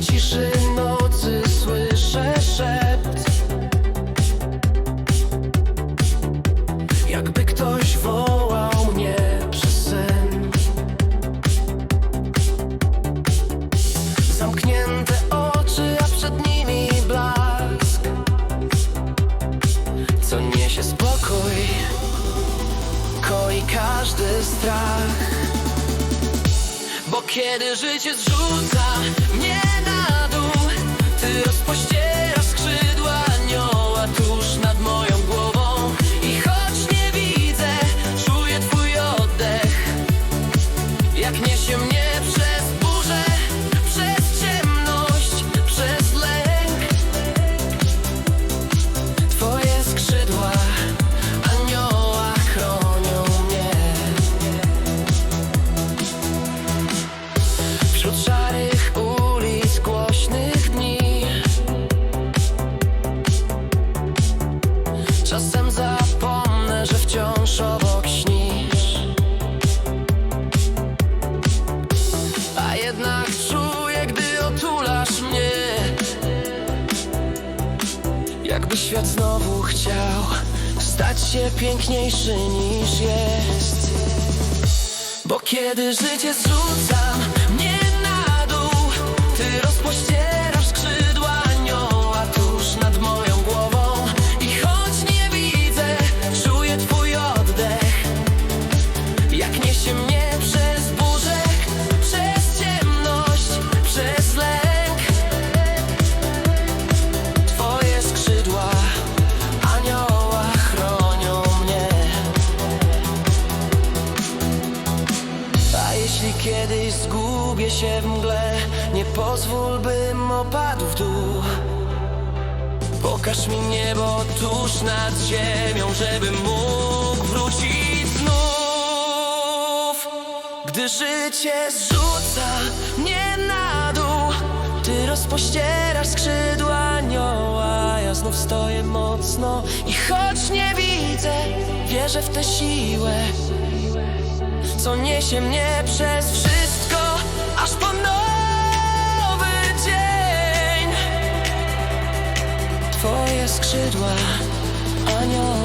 Ciszy nocy słyszę szept. Jakby ktoś wołał mnie przez sen. Zamknięte oczy, a przed nimi blask. Co niesie spokój Koi każdy strach. Bo kiedy życie zrzuca Jak niesie mnie przez burzę, przez ciemność, przez lęk. Twoje skrzydła anioła chronią mnie. Wśród szarych ulic, głośnych dni. Czasem Jakby świat znowu chciał Stać się piękniejszy niż jest. Bo kiedy życie zrzuca kiedyś zgubię się w mgle. Nie pozwól, bym opadł w dół. Pokaż mi niebo tuż nad ziemią Żebym mógł wrócić znów. Gdy życie zrzuca mnie na dół Ty rozpościerasz skrzydła anioła. Ja znów stoję mocno I choć nie widzę Wierzę w tę siłę niesie mnie przez wszystko, aż po nowy dzień. Twoje skrzydła chronią